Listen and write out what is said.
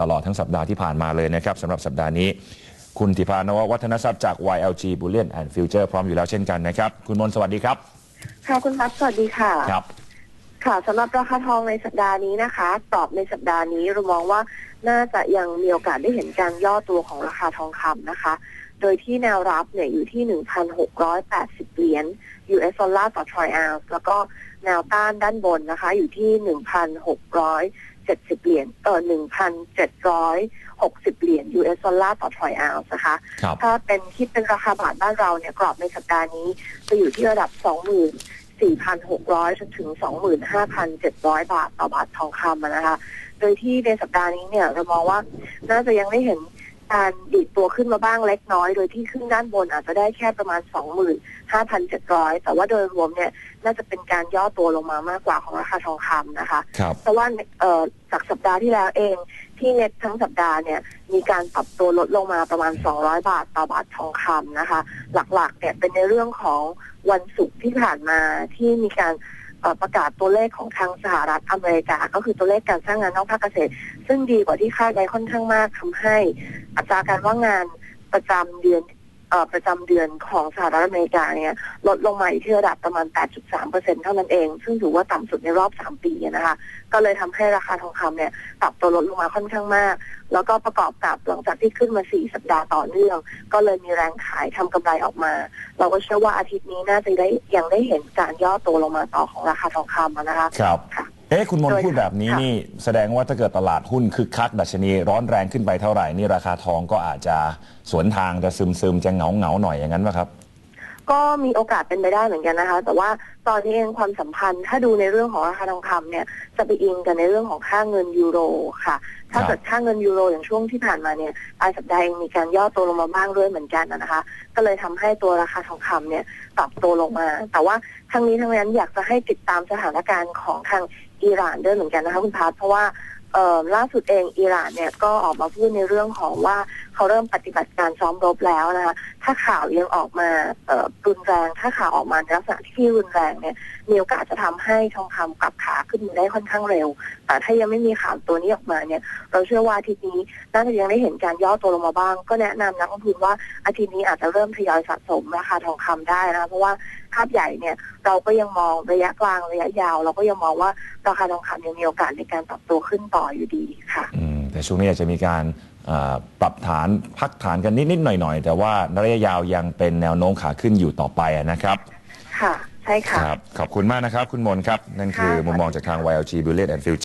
ตลอดทั้งสัปดาห์ที่ผ่านมาเลยนะครับสำหรับสัปดาห์นี้ คุณธิพานววัฒนทรัพย์จาก YLG Bullion and Future พร้อมอยู่แล้วเช่นกันนะครับ คุณมนต์สวัสดีครับ ค่ะคุณพัฒน์สวัสดีค่ะ ครับ ค่ะสำหรับราคาทองในสัปดาห์นี้นะคะกรอบในสัปดาห์นี้เรามองว่าน่าจะยังมีโอกาสได้เห็นการย่อตัวของราคาทองคำนะคะ โดยที่แนวรับเนี่ยอยู่ที่ 1,680 เหรียญ US ดอลลาร์ต่อทรอยออนซ์แล้วก็แนวต้านด้านบนนะคะ อยู่ที่ 1,670 เหรียญเอ่อ1,760 เหรียญ US ดอลลาร์ต่อทรอยออนซ์นะคะครับถ้าเป็นคิดเป็นราคาบาทบ้านเราเนี่ยกรอบในสัปดาห์นี้ จะอยู่ที่ระดับ24,600จนถึง 25,700 บาทต่อบาททองคำอะนะคะ โดยที่ในสัปดาห์นี้เนี่ยเรามองว่าน่าจะยังได้เห็น การดีดตัวขึ้นมาบ้างเล็กน้อย โดยที่ขึ้นด้านบนอาจจะได้แค่ประมาณ 25,700 แต่ว่าโดยรวมเนี่ยน่าจะเป็นการย่อตัวลงมามากกว่าของราคาทองคำนะคะครับเพราะว่าเอ่อจากสัปดาห์ที่แล้วเองที่เน็ตทั้งสัปดาห์เนี่ยมีการปรับตัวลดลงมาประมาณ 200 บาทต่อบาททองคำนะคะ หลักๆเนี่ยเป็นในเรื่องของวันศุกร์ที่ผ่านมาที่มีการเอ่อ ประกาศตัวเลขของทางสหรัฐอเมริกา ก็คือตัวเลขการสร้างงานนอกภาคเกษตร ซึ่งดีกว่าที่คาดไว้ค่อนข้างมากทำให้ อัตราการว่างงานประจำเดือนอประจำเดือนของสหรัฐอเมริกาเนี่ยลดลงมาอยู่ที่ระดับประมาณ 8.3%เซ็นเท่านั้นเอง ซึ่งถือว่าต่ำสุดในรอบ 3 ปีนะคะ ก็เลยทำให้ราคาทองคำเนี่ยปรับตัวลดลงมาค่อนข้างมาก แล้วก็ประกอบกับหลังจากที่ขึ้นมา 4 สัปดาห์ต่อเนื่อง ก็เลยมีแรงขายทำกำไรออกมา เราก็เชื่อว่าอาทิตย์นี้น่าจะได้ยังได้เห็นการย่อตัวลงมาต่อของราคาทองคำอะนะคะครับค่ะเอ๊ะคุณมนต์โดยพูดแบบนี้ค่ะนี่แสดงว่าถ้าเกิดตลาดหุ้นคึกคักดัชนีร้อนแรงขึ้นไปเท่าไหร่นี่ราคาทองก็อาจจะสวนทางจะซึมซึมๆจะเหงาเหงาๆหน่อยอย่างนั้นป่ะครับ ก็มีโอกาสเป็นไปได้เหมือนกันนะคะ แต่ว่าตอนนี้เองความสัมพันธ์ถ้าดูในเรื่องของราคาทองคำเนี่ยจะไปอิงกันในเรื่องของค่าเงินยูโรค่ะ ถ้าครับเกิดค่าเงินยูโรอย่างช่วงที่ผ่านมาเนี่ยปลายสัปดาห์เองมีการย่อตัวลงมาบ้างด้วยเหมือนกันนะคะ ก็เลยทำให้ตัวราคาทองคำเนี่ยปรับตัวลงมา แต่ว่าทั้งนี้ทั้งนั้นอยากจะให้ติดตามสถานการณ์ของทางอิหร่านด้วยเหมือนกันนะคะคุณพัทเพราะว่าเอ่อล่าสุดเองอิหร่านเนี่ยก็ออกมาพูดในเรื่องของว่า เขาเริ่มปฏิบัติการซ้อมรบแล้วนะคะถ้าข่าวยังออกมาเอ่อรุนแรง ถ้าข่าวออกมาในลักษณะที่รุนแรงเนี่ยมีโอกาสจะทำให้ทองคำกลับขาขึ้นมาได้ค่อนข้างเร็ว แต่ถ้ายังไม่มีข่าวตัวนี้ออกมาเนี่ยเราเชื่อว่าอาทิตย์นี้น่าจะยังได้เห็นการย่อตัวลงมาบ้าง ก็แนะนำนักลงทุนว่าอาทิตย์นี้อาจจะเริ่มทยอยสะสมราคาทองคำได้นะเพราะว่าภาพใหญ่เนี่ยเราก็ยังมองระยะกลางระยะยาว เราก็ยังมองว่าราคาทองคำยังมีโอกาสในการปรับตัวขึ้นต่ออยู่ดีค่ะอืมแต่ช่วงนี้อาจจะมีการ ปรับฐานพักฐานกันนิด ๆ หน่อย ๆ แต่ว่าระยะยาวยังเป็นแนวโน้มขาขึ้นอยู่ต่อไปนะครับ ค่ะ ใช่ค่ะ ครับ ขอบคุณมากนะครับ คุณมนต์ครับ นั่นคือค่ะมุมมองจากทาง YLG Bullet and Future